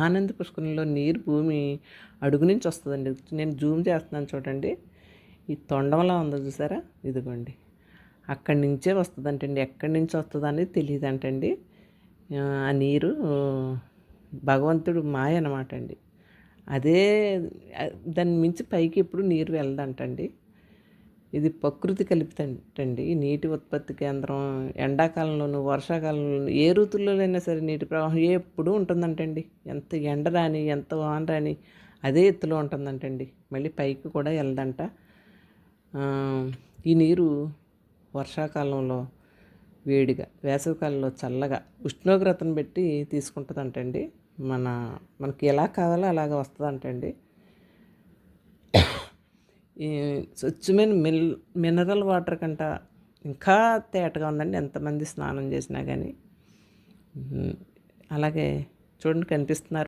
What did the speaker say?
మహానంది పుష్కరంలో నీరు భూమి అడుగు నుంచి వస్తుందండి. నేను జూమ్ చేస్తున్నాను చూడండి. ఈ తొండంలా ఉంది చూసారా? ఇదిగోండి. అక్కడి నుంచే వస్తుందంటండి. ఎక్కడి నుంచి వస్తుందని అనేది తెలియదంటండి ఆ, ఆ నీరు భగవంతుడు మాయ అనమాట అండి. అదే దాని దాన్ని మించి పైకి ఎప్పుడు నీరు వెళ్ళదంటండి. ఇది ప్రకృతి కల్పితండి ఈ నీటి ఉత్పత్తి కేంద్రం ఎండాకాలంలోనూ వర్షాకాలంలోనూ ఏ ఋతువుల్లోనైనా సరే నీటి ప్రవాహం ఎప్పుడూ ఉంటుందంటండి. ఎంత ఎండ రాని ఎంత వాన రాని అదే ఎత్తులో ఉంటుందంటండి. మళ్ళీ పైకి కూడా వెళ్ళదంట. ఈ నీరు వర్షాకాలంలో వేడిగా వేసవికాలంలో చల్లగా ఉష్ణోగ్రతను బట్టి తీసుకుంటుందంటండి. మన మనకి ఎలా కావాలో అలాగ వస్తుందంటండి. ఈ స్వచ్ఛమైన మిల్ మినరల్ వాటర్ కంట ఇంకా తేటగా ఉందండి. ఎంతమంది స్నానం చేసినా కానీ అలాగే చూడండి కనిపిస్తున్నారు.